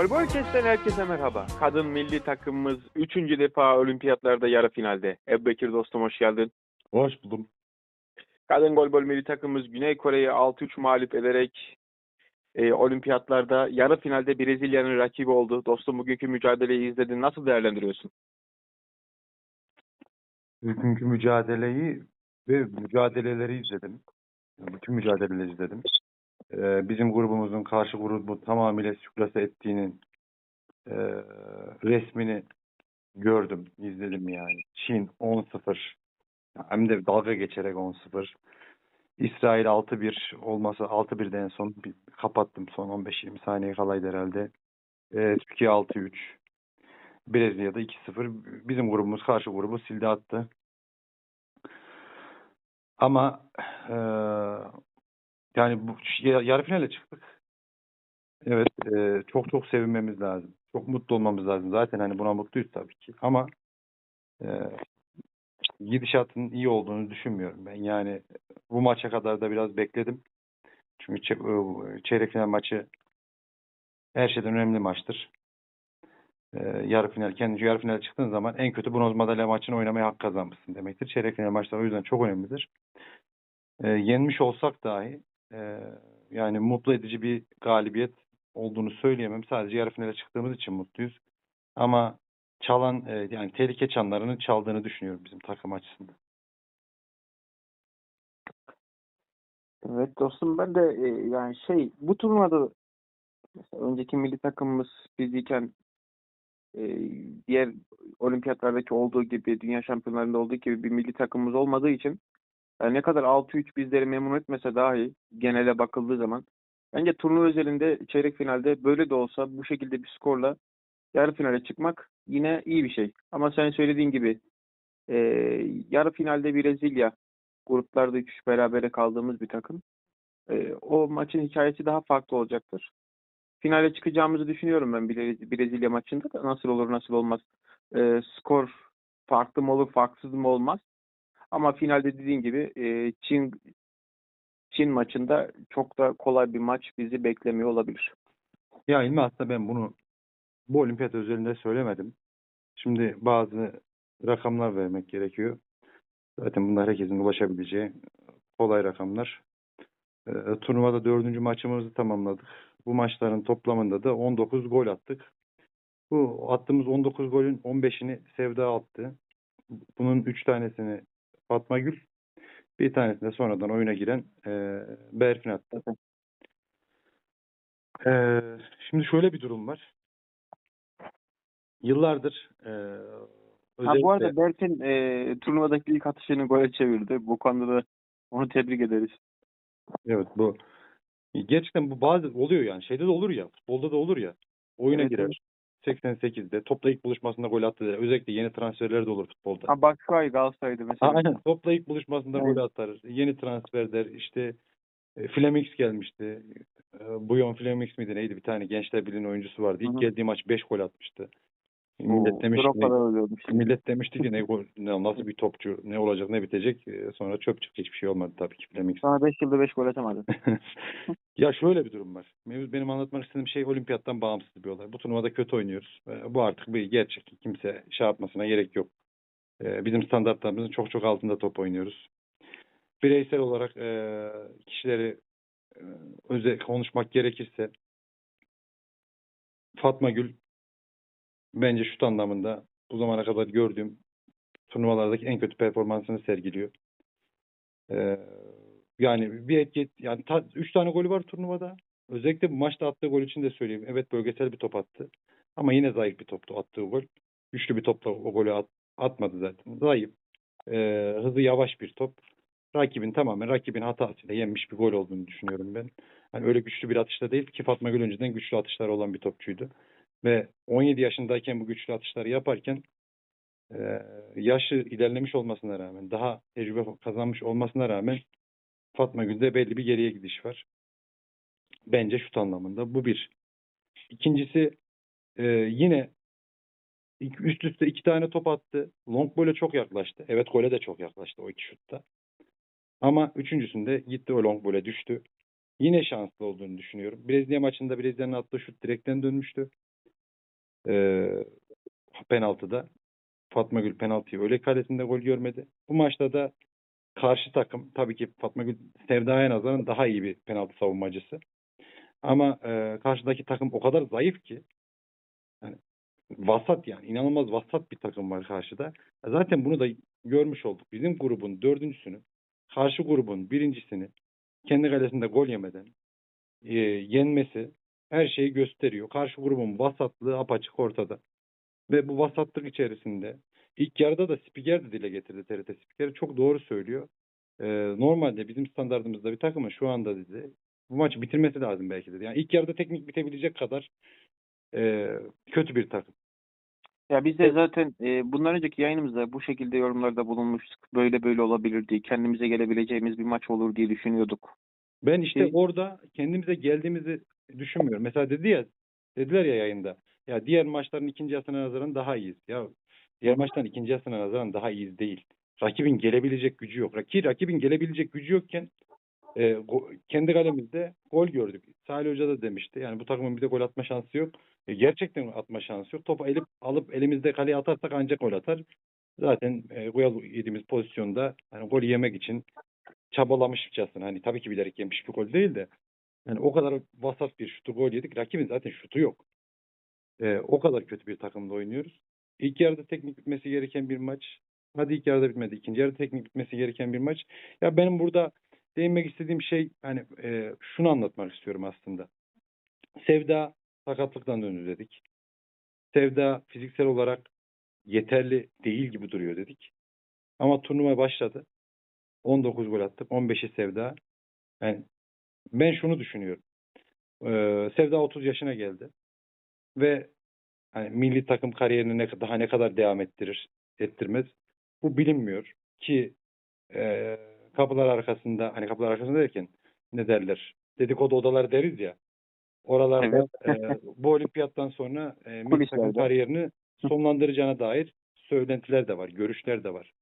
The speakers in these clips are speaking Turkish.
Gol Gol Kes'ten herkese merhaba. Kadın milli takımımız 3. defa olimpiyatlarda yarı finalde. Ebu Bekir dostum hoş geldin. Hoş buldum. Kadın Gol Gol milli takımımız Güney Kore'yi 6-3 mağlup ederek e, olimpiyatlarda yarı finalde Brezilya'nın rakibi oldu. Dostum bugünkü mücadeleyi izledin. Nasıl değerlendiriyorsun? Bugünkü mücadeleyi ve mücadeleleri izledim. Bütün mücadeleleri izledim. Ee, bizim grubumuzun karşı grubu tamamıyla sürklase ettiğinin e, resmini gördüm, izledim yani. Çin 10-0 hem de dalga geçerek 10-0. İsrail 6-1 olması 6-1'de en son bir kapattım son 15-20 saniye kalaydı herhalde. Ee, Türkiye 6-3. Brezilya'da 2-0. Bizim grubumuz karşı grubu sildi attı. Ama eee, yani bu ya- yarı finale çıktık. Evet, eee, çok çok sevinmemiz lazım. Çok mutlu olmamız lazım. Zaten hani buna mutluyuz tabii ki. Ama eee gidişatın iyi olduğunu düşünmüyorum ben. Yani bu maça kadar da biraz bekledim. Çünkü çe- eee, çeyrek final maçı her şeyden önemli maçtır. Eee, yarı final, kendi yarı finale çıktığın zaman en kötü bronz madalya maçını oynamaya hak kazanmışsın demektir. Çeyrek final maçları o yüzden çok önemlidir. Eee, yenmiş olsak dahi eee, yani mutlu edici bir galibiyet olduğunu söyleyemem. Sadece yarı finale çıktığımız için mutluyuz. Ama çalan eee, yani tehlike çanlarını çaldığını düşünüyorum bizim takım açısından. Evet dostum ben de e, yani şey bu turnuvada önceki milli takımımız fiziken e, diğer olimpiyatlardaki olduğu gibi dünya şampiyonlarında olduğu gibi bir milli takımımız olmadığı için yani ne kadar 6-3 bizleri memnun etmese dahi genele bakıldığı zaman bence turnuva özelinde çeyrek finalde böyle de olsa bu şekilde bir skorla yarı finale çıkmak yine iyi bir şey. Ama senin söylediğin gibi e, yarı finalde Brezilya gruplarda 3-3 berabere kaldığımız bir takım. E, o maçın hikayesi daha farklı olacaktır. Finale çıkacağımızı düşünüyorum ben Bre- Brezilya maçında da nasıl olur nasıl olmaz. E, skor farklı mı olur farksız mı olmaz. Ama finalde dediğin gibi e, Çin Çin maçında çok da kolay bir maç bizi beklemiyor olabilir. Ya İlmi aslında ben bunu bu olimpiyat özelinde söylemedim. Şimdi bazı rakamlar vermek gerekiyor. Zaten bunlar herkesin ulaşabileceği kolay rakamlar. Ee, turnuvada dördüncü maçımızı tamamladık. Bu maçların toplamında da 19 gol attık. Bu attığımız 19 golün 15'ini Sevda attı. Bunun 3 tanesini Fatma Gül, bir tanesini de sonradan oyuna giren e, Berfin attı. Ee, şimdi şöyle bir durum var. Yıllardır e, Ha, bu arada özellikle- Berk'in e, turnuvadaki ilk atışını gole çevirdi. Bu konuda da onu tebrik ederiz. Evet bu gerçekten bu bazı oluyor yani şeyde de olur ya futbolda da olur ya oyuna Evet, girer 88'de topla ilk buluşmasında gol attı der. Özellikle yeni transferler de olur futbolda. Ha Batshuayi Galatasaray'dı mesela. Aynen topla ilk buluşmasında Evet. gol atar. Yeni transfer der. İşte e, Flemings gelmişti. E, Buyon Flemings miydi neydi bir tane Gençler Birliği'nin oyuncusu vardı. İlk Hı hı. geldiği maç 5 gol atmıştı. Millet demişti, olmuş. millet demişti ki ne, ne nasıl bir topçu ne olacak ne bitecek. E, Sonra çöp çıktı hiçbir şey olmadı tabii ki Flemings. Sonra 5 yılda 5 gol atamadı. ya şöyle bir durum var. Mevzu benim anlatmak istediğim şey olimpiyattan bağımsız bir olay. Bu turnuvada kötü oynuyoruz. E, Bu artık bir gerçek. Kimse şey yapmasına gerek yok. E, Bizim standartlarımızın çok çok altında top oynuyoruz. Bireysel olarak e, kişileri e, özel konuşmak gerekirse Fatma Gül bence şut anlamında bu zamana kadar gördüğüm turnuvalardaki en kötü performansını sergiliyor. Ee, yani bir etki yani ta, üç tane golü var turnuvada. Özellikle bu maçta attığı gol için de söyleyeyim. Evet bölgesel bir top attı. Ama yine zayıf bir toptu attığı gol. Güçlü bir topla o golü at- atmadı zaten. Zayıf. Ee, hızı yavaş bir top. Rakibin tamamen rakibin hatasıyla yenmiş bir gol olduğunu düşünüyorum ben. Hani öyle güçlü bir atışta değil ki Fatma Gül önceden güçlü atışları olan bir topçuydu. Ve 17 yaşındayken bu güçlü atışları yaparken e, yaşı ilerlemiş olmasına rağmen, daha tecrübe kazanmış olmasına rağmen Fatma Gül'de belli bir geriye gidiş var. Bence şut anlamında. Bu bir. İkincisi e, yine üst üste iki tane top attı. Long gole çok yaklaştı. Evet gole de çok yaklaştı o iki şutta. Ama üçüncüsünde gitti o long gole düştü. yine şanslı olduğunu düşünüyorum. Brezilya maçında Brezilya'nın attığı şut direkten dönmüştü. Ee, penaltıda. Fatma Gül penaltıyı öyle kalesinde gol görmedi. Bu maçta da karşı takım tabii ki Fatma Gül Sevda'ya nazaran daha iyi bir penaltı savunmacısı. Ama e, karşıdaki takım o kadar zayıf ki yani vasat yani inanılmaz vasat bir takım var karşıda. Zaten bunu da görmüş olduk. Bizim grubun dördüncüsünü karşı grubun birincisini kendi kalesinde gol yemeden e, yenmesi her şeyi gösteriyor. Karşı grubun vasatlığı apaçık ortada. Ve bu vasatlık içerisinde ilk yarıda da spiker de dile getirdi TRT spikeri. Çok doğru söylüyor. Ee, normalde bizim standartımızda bir takımın şu anda dedi bu maçı bitirmesi lazım belki dedi. Yani ilk yarıda teknik bitebilecek kadar e, kötü bir takım. Ya biz de zaten e, bundan önceki yayınımızda bu şekilde yorumlarda bulunmuştuk. Böyle böyle olabilirdi. Kendimize gelebileceğimiz bir maç olur diye düşünüyorduk. Ben işte Şey- orada kendimize geldiğimizi düşünmüyorum. Mesela dedi ya dediler ya yayında. Ya diğer maçların ikinci yarısına nazaran daha iyiyiz. Ya diğer maçların ikinci yarısına nazaran daha iyiyiz değil. Rakibin gelebilecek gücü yok. Rakip rakibin gelebilecek gücü yokken e, kendi kalemizde gol gördük. Salih Hoca da demişti. Yani bu takımın bir de gol atma şansı yok. E, gerçekten atma şansı yok. Topu elip alıp elimizde kaleye atarsak ancak gol atar. Zaten e, gol yediğimiz pozisyonda hani gol yemek için çabalamışçasına hani tabii ki bilerek yemiş bir gol değil de yani o kadar vasat bir şutu gol yedik. Rakibin zaten şutu yok. Ee, o kadar kötü bir takımda oynuyoruz. İlk yarıda teknik bitmesi gereken bir maç. Hadi ilk yarıda bitmedi. İkinci yarıda teknik bitmesi gereken bir maç. Ya benim burada değinmek istediğim şey hani e, şunu anlatmak istiyorum aslında. Sevda sakatlıktan döndü dedik. Sevda fiziksel olarak yeterli değil gibi duruyor dedik. Ama turnuva başladı. 19 gol attık. 15'i Sevda. Yani ben şunu düşünüyorum. Ee, Sevda 30 yaşına geldi. Ve hani milli takım kariyerini ne, daha ne kadar devam ettirir, ettirmez. Bu bilinmiyor. Ki e, kapılar arkasında, hani kapılar arkasında derken ne derler? Dedikodu odaları deriz ya. Oralarda e, bu olimpiyattan sonra e, milli takım kariyerini sonlandıracağına dair söylentiler de var, görüşler de var.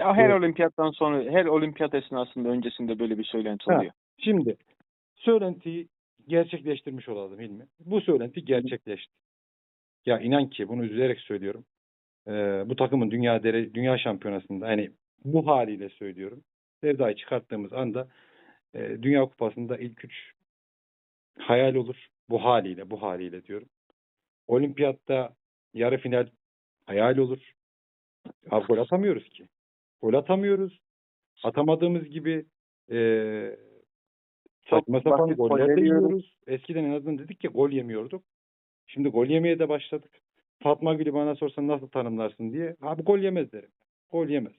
Ya her Evet. olimpiyattan sonra, her olimpiyat esnasında öncesinde böyle bir söylenti Ha. oluyor. Şimdi söylentiyi gerçekleştirmiş olalım Hilmi. Bu söylenti gerçekleşti. Ya inan ki bunu üzülerek söylüyorum. Ee, bu takımın dünya dere, dünya şampiyonasında hani bu haliyle söylüyorum. Sevda'yı çıkarttığımız anda e, Dünya Kupası'nda ilk üç hayal olur. Bu haliyle, bu haliyle diyorum. Olimpiyatta yarı final hayal olur. Abi gol atamıyoruz ki. Gol atamıyoruz. Atamadığımız gibi e, saçma sapan goller de yiyoruz. Eskiden en azından dedik ki gol yemiyorduk. Şimdi gol yemeye de başladık. Fatma Gül'ü bana sorsan nasıl tanımlarsın diye. Abi gol yemez derim. Gol yemez.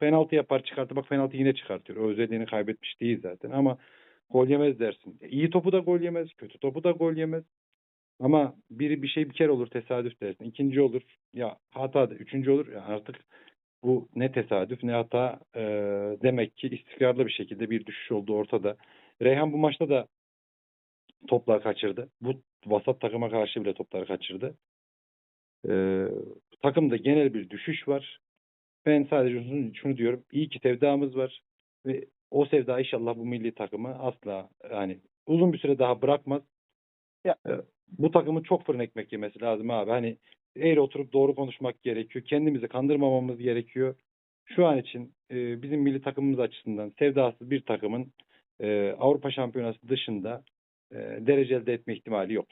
Penaltı yapar çıkartır. Bak penaltı yine çıkartıyor. O özelliğini kaybetmiş değil zaten ama gol yemez dersin. E, İyi topu da gol yemez. Kötü topu da gol yemez. Ama biri bir şey bir kere olur tesadüf dersin. İkinci olur. Ya hata da üçüncü olur. Ya artık bu ne tesadüf ne hata e, demek ki istikrarlı bir şekilde bir düşüş oldu ortada. Reyhan bu maçta da toplar kaçırdı. Bu vasat takıma karşı bile toplar kaçırdı. E, takımda genel bir düşüş var. Ben sadece şunu, şunu diyorum. İyi ki sevdamız var. Ve o sevda inşallah bu milli takımı asla yani uzun bir süre daha bırakmaz. Ya- E, bu takımın çok fırın ekmek yemesi lazım abi. Hani eğri oturup doğru konuşmak gerekiyor. Kendimizi kandırmamamız gerekiyor. Şu an için e, bizim milli takımımız açısından sevdasız bir takımın e, Avrupa Şampiyonası dışında e, derece elde etme ihtimali yok.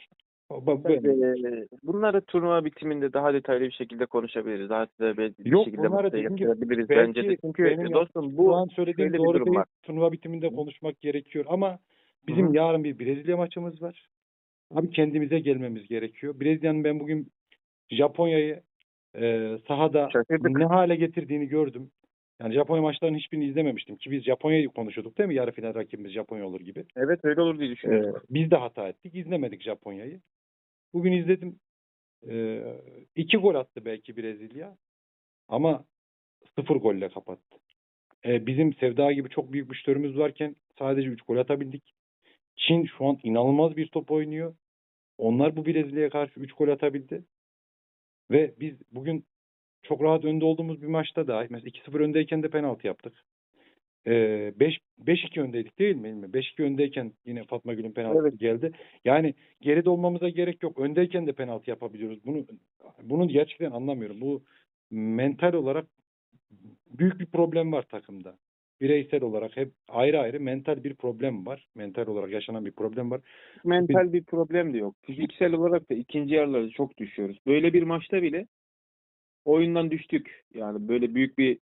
De, bunları turnuva bitiminde daha detaylı bir şekilde konuşabiliriz. Daha detaylı bir Yok, şekilde yatırabiliriz belki bence de. Çünkü benim dostum Şu bu an söylediğim bir doğru durum değil. var. Turnuva bitiminde konuşmak gerekiyor ama bizim Hı hı. yarın bir Brezilya maçımız var. Abi kendimize gelmemiz gerekiyor. Brezilya'nın ben bugün Japonya'yı e, sahada Şaşırdık. ne hale getirdiğini gördüm. Yani Japonya maçlarının hiçbirini izlememiştim ki biz Japonya'yı konuşuyorduk değil mi? Yarı final rakibimiz Japonya olur gibi. Evet öyle olur diye düşünüyorum. Ee, biz de hata ettik. İzlemedik Japonya'yı. Bugün izledim. Ee, iki gol attı belki Brezilya. Ama sıfır golle kapattı. Ee, bizim Sevda gibi çok büyük müşterimiz varken sadece üç gol atabildik. Çin şu an inanılmaz bir top oynuyor. Onlar bu Brezilya'ya karşı üç gol atabildi. Ve biz bugün çok rahat önde olduğumuz bir maçta da mesela 2-0 öndeyken de penaltı yaptık. 5 5-2 öndeydik değil mi? 5-2 öndeyken yine Fatma Gül'ün penaltısı Evet. geldi. Yani geride olmamıza gerek yok. Öndeyken de penaltı yapabiliyoruz. Bunu bunu gerçekten anlamıyorum. Bu mental olarak büyük bir problem var takımda. Bireysel olarak hep ayrı ayrı mental bir problem var. Mental olarak yaşanan bir problem var. mental bir problem de yok. Fiziksel olarak da ikinci yarılarda çok düşüyoruz. Böyle bir maçta bile oyundan düştük. Yani böyle büyük bir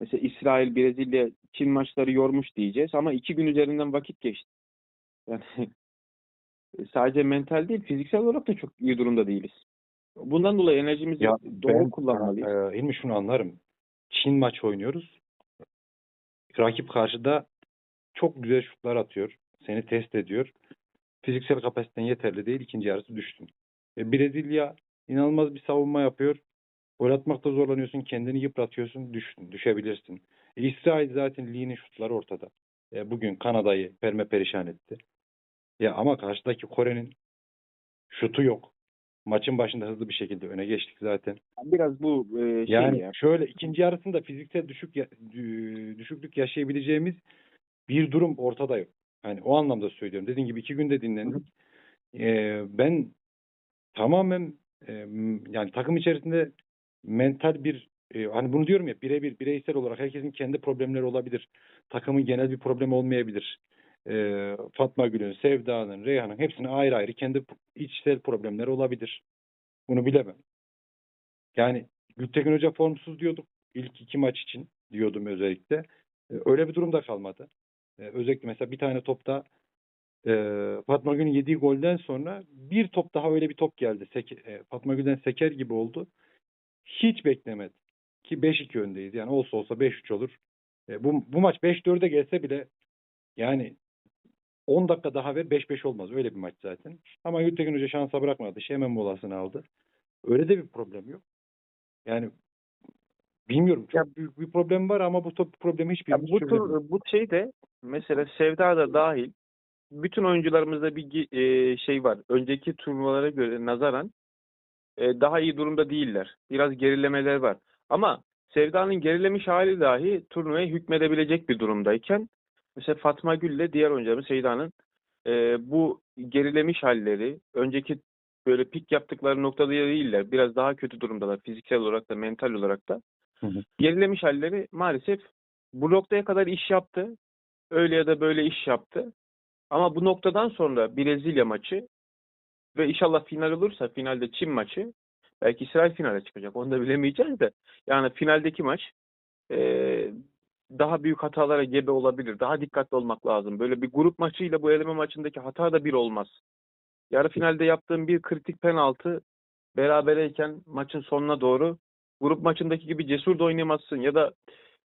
mesela İsrail, Brezilya, Çin maçları yormuş diyeceğiz ama iki gün üzerinden vakit geçti. Yani sadece mental değil, fiziksel olarak da çok iyi durumda değiliz. Bundan dolayı enerjimizi Ya doğru ben kullanmalıyız. e, ilmi şunu anlarım. Çin maç oynuyoruz. Rakip karşıda çok güzel şutlar atıyor. Seni test ediyor. Fiziksel kapasiten yeterli değil. İkinci yarısı düştün. E, Brezilya inanılmaz bir savunma yapıyor. Gol atmakta zorlanıyorsun. Kendini yıpratıyorsun. Düştün. Düşebilirsin. E, İsrail zaten Lee'nin şutları ortada. E, bugün Kanada'yı perme perişan etti. Ya ama karşıdaki Kore'nin şutu yok. Maçın başında hızlı bir şekilde öne geçtik zaten. Biraz bu e, şey Yani ya. şöyle ikinci yarısında fiziksel düşük ya- dü- düşüklük yaşayabileceğimiz bir durum ortada yok. Yani o anlamda söylüyorum. Dediğim gibi iki günde dinlendik. Ee, ben tamamen e, yani takım içerisinde mental bir e, hani bunu diyorum ya birebir bireysel olarak herkesin kendi problemleri olabilir. Takımın genel bir problemi olmayabilir. Ee, Fatma Gül'ün, Sevda'nın, Reyhan'ın hepsinin ayrı ayrı kendi içsel problemleri olabilir. Bunu bilemem. Yani Gültekin Hoca formsuz diyorduk ilk iki maç için diyordum özellikle. E, Öyle bir durumda kalmadı. E, Özellikle mesela bir tane topta e, Fatma Gül'ün yediği golden sonra bir top daha öyle bir top geldi. Seke, e, Fatma Gül'den seker gibi oldu. Hiç beklemedi. Ki 5-2 öndeyiz. Yani olsa olsa 5-3 olur. E, bu, bu maç 5-4'e gelse bile yani 10 dakika daha ver 5-5 olmaz. Öyle bir maç zaten. Ama Gültekin Hoca şansa bırakmadı. Şey hemen molasını aldı. Öyle de bir problem yok. Yani bilmiyorum çok Ya- büyük bir problem var ama bu top problemi hiçbirimiz bu tür, bu şey de mesela Sevda da dahil bütün oyuncularımızda bir e, şey var. Önceki turnuvalara göre nazaran e, daha iyi durumda değiller. Biraz gerilemeler var. Ama Sevda'nın gerilemiş hali dahi turnuvaya hükmedebilecek bir durumdayken mesela Fatma Gül ile diğer oyuncularımız Sevda'nın e, bu gerilemiş halleri önceki böyle pik yaptıkları noktada değiller. Biraz daha kötü durumdalar fiziksel olarak da mental olarak da Hı hı. gerilemiş halleri maalesef bu noktaya kadar iş yaptı. Öyle ya da böyle iş yaptı. Ama bu noktadan sonra Brezilya maçı ve inşallah final olursa finalde Çin maçı belki İsrail finale çıkacak. Onu da bilemeyeceğiz de. Yani finaldeki maç eee, daha büyük hatalara gebe olabilir. Daha dikkatli olmak lazım. Böyle bir grup maçıyla bu eleme maçındaki hata da bir olmaz. Yarı finalde yaptığım bir kritik penaltı berabereyken maçın sonuna doğru grup maçındaki gibi cesur da oynayamazsın ya da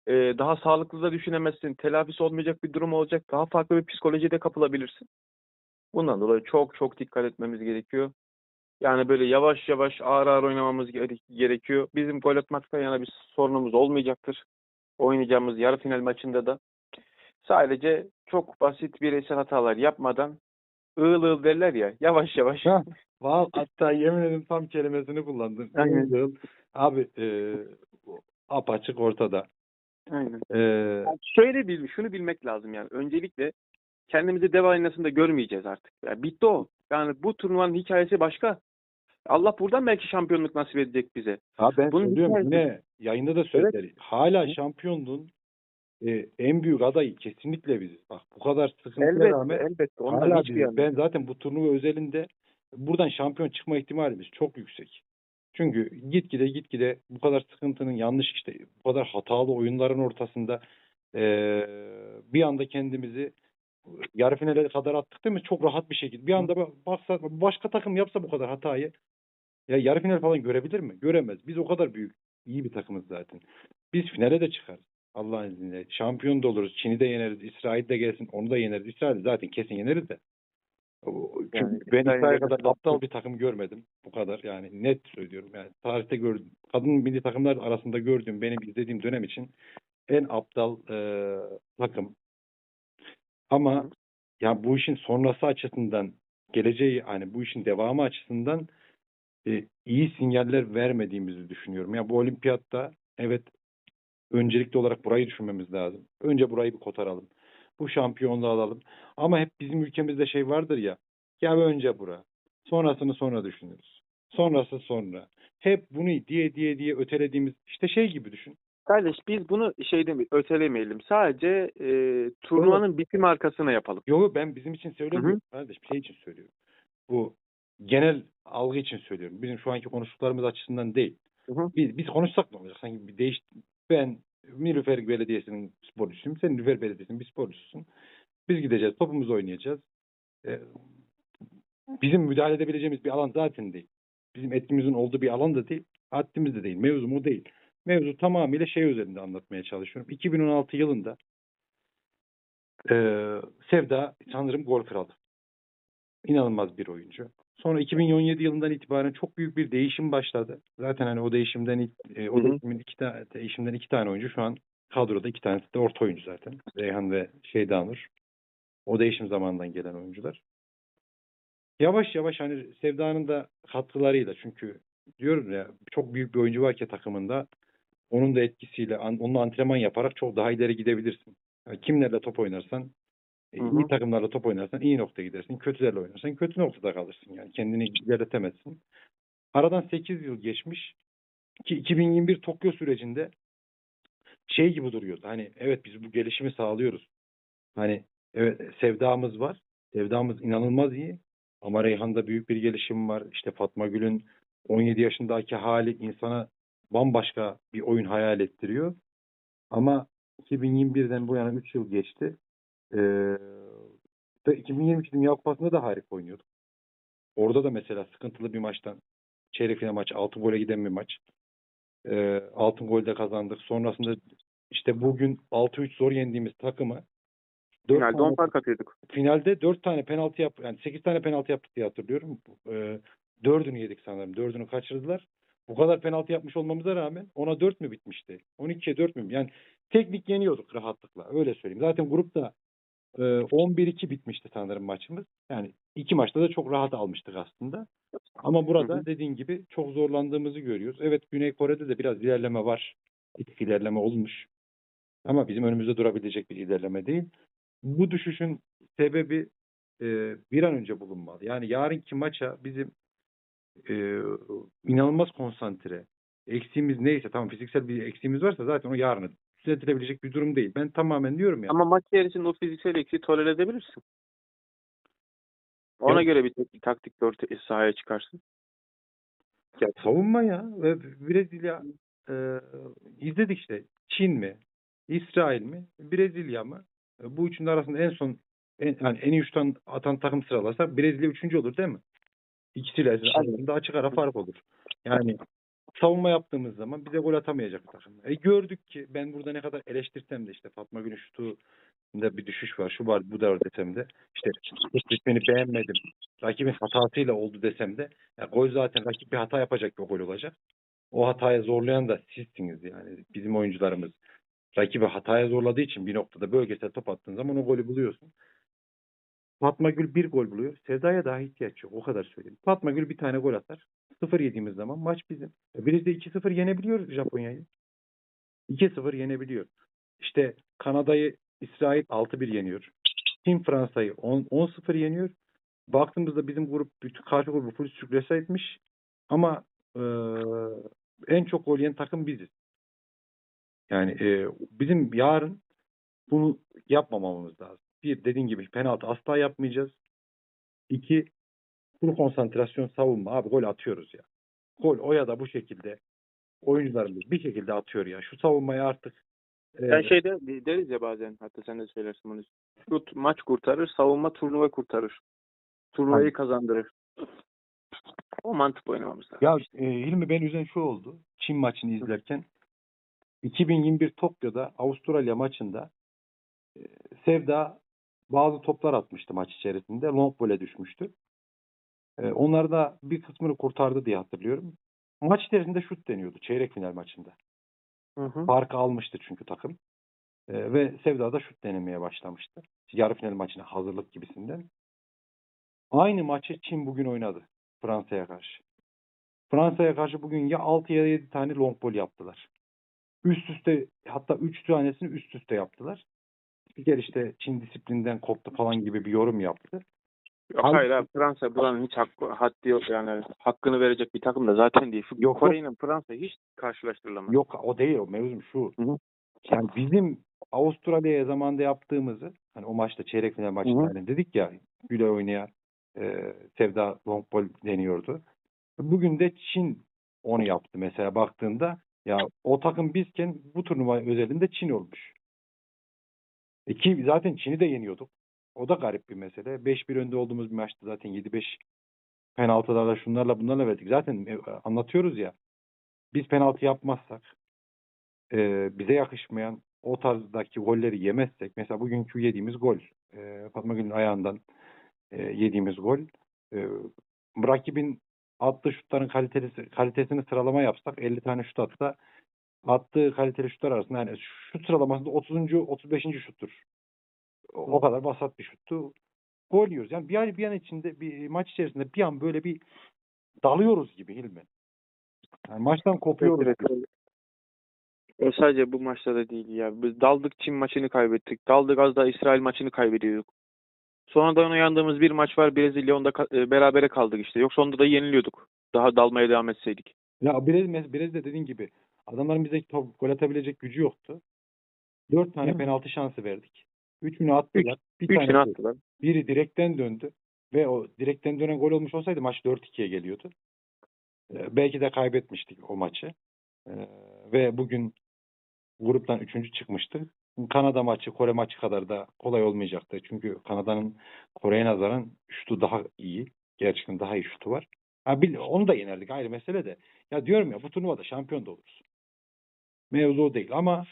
e, daha sağlıklı da düşünemezsin. Telafisi olmayacak bir durum olacak. Daha farklı bir psikolojiye de kapılabilirsin. Bundan dolayı çok çok dikkat etmemiz gerekiyor. Yani böyle yavaş yavaş ağır ağır oynamamız gere- gerekiyor. Bizim gol atmaktan yana bir sorunumuz olmayacaktır. Oynayacağımız yarı final maçında da. Sadece çok basit bireysel hatalar yapmadan ığıl ığıl derler ya yavaş yavaş. Ha, Vallahi hatta yemin ederim tam kelimesini kullandın. Aynen. Yıl, Abi e, apaçık ortada. Aynen. E, Yani şöyle bil, şunu bilmek lazım yani. Öncelikle kendimizi dev aynasında görmeyeceğiz artık. Yani bitti o. Yani bu turnuvanın hikayesi başka. Allah buradan belki şampiyonluk nasip edecek bize. ha ben Bunun söylüyorum yine yayında da söylediler. Hala şampiyonluğun e, en büyük adayı kesinlikle biziz. Bak bu kadar sıkıntıya Elbette, rağmen elbette. Hala biziz. yanı. Ben zaten bu turnuva özelinde buradan şampiyon çıkma ihtimalimiz çok yüksek. Çünkü gitgide gitgide bu kadar sıkıntının yanlış işte bu kadar hatalı oyunların ortasında eee, bir anda kendimizi yarı finale kadar attık değil mi? Çok rahat bir şekilde. Bir anda ba- baksa başka takım yapsa bu kadar hatayı ya yarı final falan görebilir mi? Göremez. Biz o kadar büyük iyi bir takımız zaten. Biz finale de çıkarız. Allah'ın izniyle. Şampiyon da oluruz. Çin'i de yeneriz. İsrail de gelsin. Onu da yeneriz. İsrail zaten kesin yeneriz de. Çünkü Yani ben İsrail kadar aptal bir takım görmedim. Bu kadar yani net söylüyorum. Yani tarihte gördüm. Kadın milli takımlar arasında gördüğüm, benim izlediğim dönem için en aptal eee, takım. Ama ya bu işin sonrası açısından geleceği hani bu işin devamı açısından e, iyi sinyaller vermediğimizi düşünüyorum. Ya bu olimpiyatta evet Öncelikli olarak burayı düşünmemiz lazım. Önce burayı bir kotaralım. Bu şampiyonluğu alalım. Ama hep bizim ülkemizde şey vardır ya. Ya önce bura. Sonrasını sonra düşünürüz. Sonrası sonra. Hep bunu diye diye diye ötelediğimiz işte şey gibi düşün. Kardeş biz bunu şey demi ötelemeyelim. Sadece e, turnuvanın bitim arkasına yapalım. Yok ben bizim için söylemiyorum. Kardeşim şey için söylüyorum. Bu genel algı için söylüyorum. Bizim şu anki konuştuklarımız açısından değil. Hı hı. Biz, biz konuşsak ne olacak? Sanki bir değiş... Ben Nilüfer Belediyesi'nin sporcusuyum. Sen Nilüfer Belediyesi'nin bir sporcususun. Biz gideceğiz. Topumuzu oynayacağız. Ee, bizim müdahale edebileceğimiz bir alan zaten değil. Bizim etkimizin olduğu bir alan da değil. Haddimiz de değil. Mevzum o değil. Mevzu tamamıyla şey üzerinde anlatmaya çalışıyorum. 2016 yılında eee Sevda sanırım gol kralı. İnanılmaz bir oyuncu. Sonra 2017 yılından itibaren çok büyük bir değişim başladı. Zaten hani o değişimden e, o değişimin iki tane değişimden iki tane oyuncu şu an kadroda iki tanesi de orta oyuncu zaten. Reyhan ve Şeydanur. O değişim zamanından gelen oyuncular. Yavaş yavaş hani Sevda'nın da katkılarıyla çünkü diyorum ya çok büyük bir oyuncu var ki takımında onun da etkisiyle onunla antrenman yaparak çok daha ileri gidebilirsin. Yani kimlerle top oynarsan Hı hı. iyi takımlarla top oynarsan iyi noktaya gidersin. Kötülerle oynarsan kötü noktada kalırsın yani. Kendini ilerletemezsin. Aradan 8 yıl geçmiş. Ki 2021 Tokyo sürecinde şey gibi duruyordu. Hani evet biz bu gelişimi sağlıyoruz. Hani evet sevdamız var. Sevdamız inanılmaz iyi. Ama Reyhan'da büyük bir gelişim var. İşte Fatma Gül'ün 17 yaşındaki hali insana bambaşka bir oyun hayal ettiriyor. Ama 2021'den bu yana 3 yıl geçti. Ee, ve 2022 Dünya Kupası'nda da harika oynuyorduk. Orada da mesela sıkıntılı bir maçtan çeyrek final maç 6 gole giden bir maç. Ee, altın golde kazandık. Sonrasında işte bugün 6-3 zor yendiğimiz takımı Finalde tane- 10 fark atıyorduk. finalde 4 tane penaltı yap yani 8 tane penaltı yaptık diye hatırlıyorum. Ee, dördünü yedik sanırım. Dördünü kaçırdılar. Bu kadar penaltı yapmış olmamıza rağmen ona 4 mü bitmişti? 12'ye 4 mü? Yani teknik yeniyorduk rahatlıkla. Öyle söyleyeyim. Zaten grupta e, 11-2 bitmişti sanırım maçımız. Yani iki maçta da çok rahat almıştık aslında. Ama burada dediğin gibi çok zorlandığımızı görüyoruz. Evet Güney Kore'de de biraz ilerleme var. Tık ilerleme olmuş. Ama bizim önümüzde durabilecek bir ilerleme değil. Bu düşüşün sebebi e, bir an önce bulunmalı. Yani yarınki maça bizim e, inanılmaz konsantre. Eksiğimiz neyse tamam fiziksel bir eksiğimiz varsa zaten o yarını düzeltilebilecek bir durum değil. Ben tamamen diyorum ya. Ama maç içerisinde o fiziksel eksiği tolere edebilirsin. Ona Evet. göre bir tek- taktik ortaya sahaya çıkarsın. Gel. Savunma ya Brezilya e, izledik işte. Çin mi? İsrail mi? Brezilya mı? E, bu üçünün arasında en son en, yani en iyi üçten atan takım sıralasak Brezilya üçüncü olur değil mi? İkisiyle arasında açık ara fark olur. Yani savunma yaptığımız zaman bize gol atamayacak takım. E gördük ki ben burada ne kadar eleştirsem de işte Fatma Gül'ün şutu da bir düşüş var. Şu var bu da var desem de işte ritmini beğenmedim. Rakibin hatasıyla oldu desem de ya gol zaten rakip bir hata yapacak bir gol olacak. O hataya zorlayan da sizsiniz yani. Bizim oyuncularımız rakibi hataya zorladığı için bir noktada bölgesel top attığın zaman o golü buluyorsun. Fatma Gül bir gol buluyor. Sevda'ya daha ihtiyaç yok. O kadar söyleyeyim. Fatma Gül bir tane gol atar. 0 yediğimiz zaman maç bizim. E, Biz de 2-0 yenebiliyoruz Japonya'yı. 2-0 yenebiliyor. İşte Kanada'yı İsrail 6-1 yeniyor. Çin Fransa'yı 10 10-0 yeniyor. Baktığımızda bizim grup bütün karşı grubu full sürklese etmiş. Ama e, en çok gol yiyen takım biziz. Yani e, bizim yarın bunu yapmamamız lazım. Bir dediğin gibi penaltı asla yapmayacağız. İki full konsantrasyon savunma. Abi gol atıyoruz ya. Gol o ya da bu şekilde oyuncularımız bir şekilde atıyor ya. Şu savunmayı artık e, Ben şeyde deriz ya bazen hatta sen de söylersin bunu. Şut maç kurtarır, savunma turnuva kurtarır. Turnuvayı Aynen. kazandırır. O mantık oynamamız lazım. Ya e, Hilmi ben üzen şu oldu. Çin maçını izlerken 2021 Tokyo'da Avustralya maçında e, Sevda bazı toplar atmıştı maç içerisinde. Long voley düşmüştü. E, onlar da bir kısmını kurtardı diye hatırlıyorum. Maç içerisinde şut deniyordu çeyrek final maçında. Hı hı. Farkı almıştı çünkü takım. E, ve Sevda da şut denemeye başlamıştı. Yarı final maçına hazırlık gibisinden. Aynı maçı Çin bugün oynadı Fransa'ya karşı. Fransa'ya karşı bugün ya 6 ya 7 tane long ball yaptılar. üst üste hatta üç tanesini üst üste yaptılar. Spiker işte Çin disiplinden koptu falan gibi bir yorum yaptı. Yok, Halbuki- hayır abi Fransa buranın hiç hakkı, haddi yok yani hakkını verecek bir takım da zaten değil. Şu Yok, Kore ile Fransa hiç karşılaştırılamaz. Yok o değil o mevzum şu. Hı hı. Yani bizim Avustralya'ya zamanında yaptığımızı hani o maçta çeyrek final maçında hani dedik ya güle oynaya e, Sevda long ball deniyordu. Bugün de Çin onu yaptı mesela baktığında ya o takım bizken bu turnuva özelinde Çin olmuş. E ki zaten Çin'i de yeniyorduk. O da garip bir mesele. 5-1 önde olduğumuz bir maçtı zaten 7-5 penaltılarla şunlarla bunlarla verdik. Zaten e, anlatıyoruz ya biz penaltı yapmazsak e, bize yakışmayan o tarzdaki golleri yemezsek mesela bugünkü yediğimiz gol e, Fatma Gül'ün ayağından e, yediğimiz gol e, rakibin attığı şutların kalitesi, kalitesini sıralama yapsak 50 tane şut atsa attığı kaliteli şutlar arasında yani şut sıralamasında 30. 35. şuttur. O, o kadar basat bir şuttu. Gol yiyoruz. Yani bir an, bir an içinde bir maç içerisinde bir an böyle bir dalıyoruz gibi Hilmi. Yani maçtan kopuyoruz. Evet, evet. O sadece bu maçta da değil ya. Biz daldık Çin maçını kaybettik. Daldık az daha İsrail maçını kaybediyorduk. Sonradan uyandığımız bir maç var Brezilya onda ka- e, berabere kaldık işte. Yoksa onda da yeniliyorduk. Daha dalmaya devam etseydik. Ya Brez, Brez de dediğin gibi adamların bize top, gol atabilecek gücü yoktu. Dört tane Hı. penaltı şansı verdik. Üçünü attılar. bir Üçünü tanesi, attılar. biri direkten döndü. Ve o direkten dönen gol olmuş olsaydı maç 4-2'ye geliyordu. Ee, belki de kaybetmiştik o maçı. Ee, ve bugün gruptan üçüncü çıkmıştık. Kanada maçı, Kore maçı kadar da kolay olmayacaktı. Çünkü Kanada'nın Kore'ye nazaran şutu daha iyi. Gerçekten daha iyi şutu var. Ha, onu da yenerdik ayrı mesele de. Ya diyorum ya bu turnuvada şampiyon da oluruz. Mevzu değil ama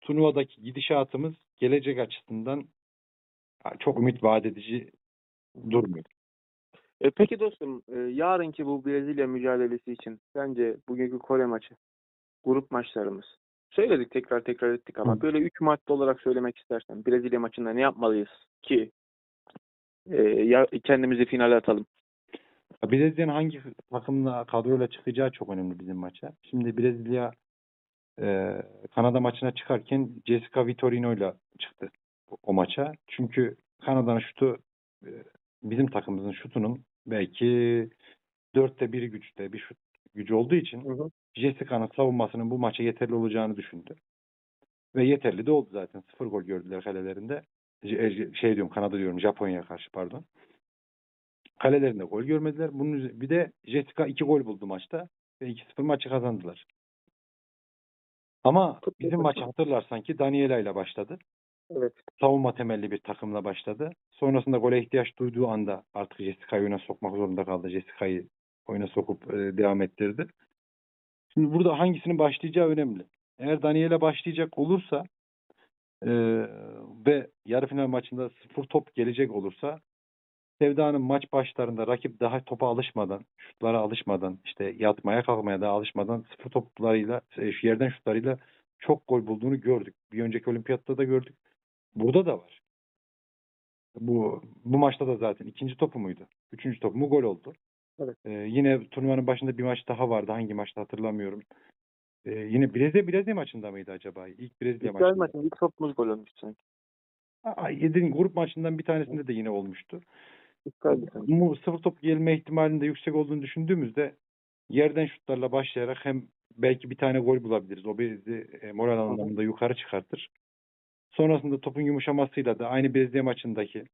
turnuvadaki gidişatımız gelecek açısından çok ümit vaat edici durmuyor. E, peki dostum, e, yarınki bu Brezilya mücadelesi için bence bugünkü Kore maçı, grup maçlarımız. Söyledik tekrar tekrar ettik ama Hı. böyle üç madde olarak söylemek istersen Brezilya maçında ne yapmalıyız ki e, ya, kendimizi finale atalım? Ya Brezilya'nın hangi takımla kadroyla çıkacağı çok önemli bizim maça. Şimdi Brezilya e, Kanada maçına çıkarken Jessica Vitorino'yla çıktı o, maça. Çünkü Kanada'nın şutu e, bizim takımımızın şutunun belki dörtte biri güçte bir şut gücü olduğu için Jessica'nın savunmasının bu maça yeterli olacağını düşündü. Ve yeterli de oldu zaten. Sıfır gol gördüler kalelerinde. J- Şey diyorum Kanada diyorum Japonya'ya karşı pardon. Kalelerinde gol görmediler. Bunun bir de Jessica iki gol buldu maçta ve 2-0 maçı kazandılar. Ama bizim maçı hatırlarsan ki Daniela ile başladı. Evet. Savunma temelli bir takımla başladı. Sonrasında gole ihtiyaç duyduğu anda artık Jessica'yı oyuna sokmak zorunda kaldı. Jessica'yı oyuna sokup e, devam ettirdi. Şimdi burada hangisinin başlayacağı önemli. Eğer Daniela başlayacak olursa e, ve yarı final maçında sıfır top gelecek olursa Sevda'nın maç başlarında rakip daha topa alışmadan, şutlara alışmadan, işte yatmaya kalkmaya da alışmadan sıfır toplarıyla, e, şu yerden şutlarıyla çok gol bulduğunu gördük. Bir önceki olimpiyatta da gördük. Burada da var. Bu bu maçta da zaten ikinci topu muydu? Üçüncü topu mu gol oldu. Evet. Ee, yine turnuvanın başında bir maç daha vardı. Hangi maçta hatırlamıyorum. Ee, yine Brezilya Brezilya maçında mıydı acaba? İlk Brezilya maçında. maçında ilk topumuz gol olmuş sanki. Aa, yediğin grup maçından bir tanesinde de yine olmuştu. Bu sıfır top gelme ihtimalinin de yüksek olduğunu düşündüğümüzde yerden şutlarla başlayarak hem belki bir tane gol bulabiliriz. O bizi e, moral anlamında yukarı çıkartır. Sonrasında topun yumuşamasıyla da aynı Brezilya maçındaki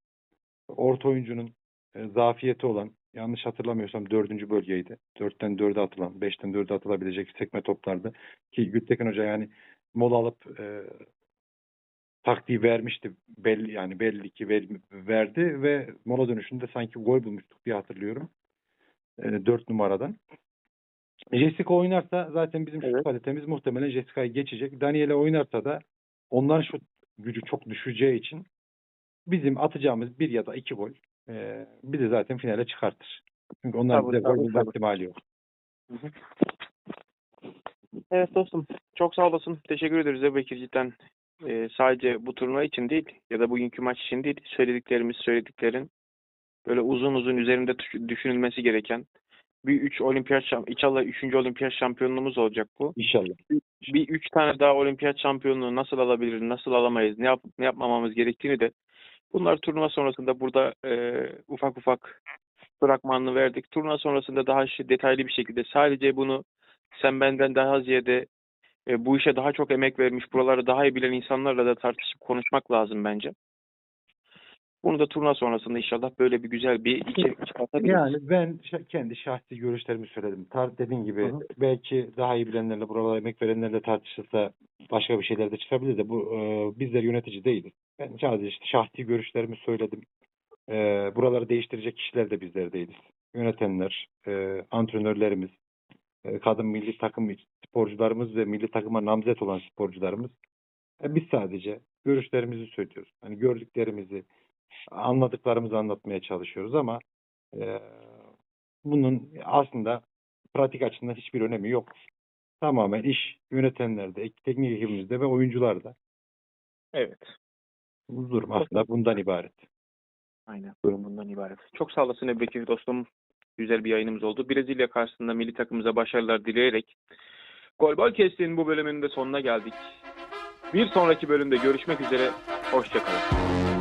orta oyuncunun e, zafiyeti olan yanlış hatırlamıyorsam dördüncü bölgeydi. Dörtten dörde atılan, beşten dörde atılabilecek sekme toplardı. Ki Gültekin Hoca yani mola alıp e, taktiği vermişti. Belli yani belli ki ver- verdi ve mola dönüşünde sanki gol bulmuştuk diye hatırlıyorum. E, dört numaradan. Jessica oynarsa zaten bizim şut Evet. kalitemiz muhtemelen Jessica'yı geçecek. Daniela oynarsa da onların şut gücü çok düşeceği için bizim atacağımız bir ya da iki gol e, bizi zaten finale çıkartır. Çünkü Tabii, bize gol bulma ihtimali yok. Evet dostum. Çok sağ olasın. Teşekkür ederiz Ebu Bekir cidden. Ee, sadece bu turnuva için değil ya da bugünkü maç için değil. Söylediklerimiz söylediklerin böyle uzun uzun üzerinde düş- düşünülmesi gereken bir üç olimpiyat şamp inşallah üçüncü olimpiyat şampiyonluğumuz olacak bu. İnşallah. Bir üç tane daha olimpiyat şampiyonluğu nasıl alabiliriz, nasıl alamayız, ne yap ne yapmamamız gerektiğini de bunlar turnuva sonrasında burada e, ufak ufak bırakmanını verdik. Turnuva sonrasında daha detaylı bir şekilde sadece bunu sen benden daha ziyade e, bu işe daha çok emek vermiş, buraları daha iyi bilen insanlarla da tartışıp konuşmak lazım bence. Bunu da turnuva sonrasında inşallah böyle bir güzel bir içerik çıkartabiliriz. Yani ben kendi şahsi görüşlerimi söyledim. Tar dediğin gibi Hı hı. belki daha iyi bilenlerle, buralara emek verenlerle tartışılsa başka bir şeyler de çıkabilir de bu e, bizler yönetici değiliz. Ben sadece işte şahsi görüşlerimi söyledim. E, buraları değiştirecek kişiler de bizler değiliz. Yönetenler, e, antrenörlerimiz, kadın milli takım sporcularımız ve milli takıma namzet olan sporcularımız. E, biz sadece görüşlerimizi söylüyoruz. Hani gördüklerimizi, anladıklarımızı anlatmaya çalışıyoruz ama e, bunun aslında pratik açısından hiçbir önemi yok. Tamamen iş yönetenlerde, teknik ekibimizde ve oyuncularda. Evet. Bu durum aslında bundan ibaret. Aynen. Durum bundan ibaret. Çok sağ olasın Ebu Bekir dostum. Güzel bir yayınımız oldu. Brezilya karşısında milli takımımıza başarılar dileyerek Gol Bol Kesti'nin bu bölümünün de sonuna geldik. Bir sonraki bölümde görüşmek üzere. Hoşçakalın.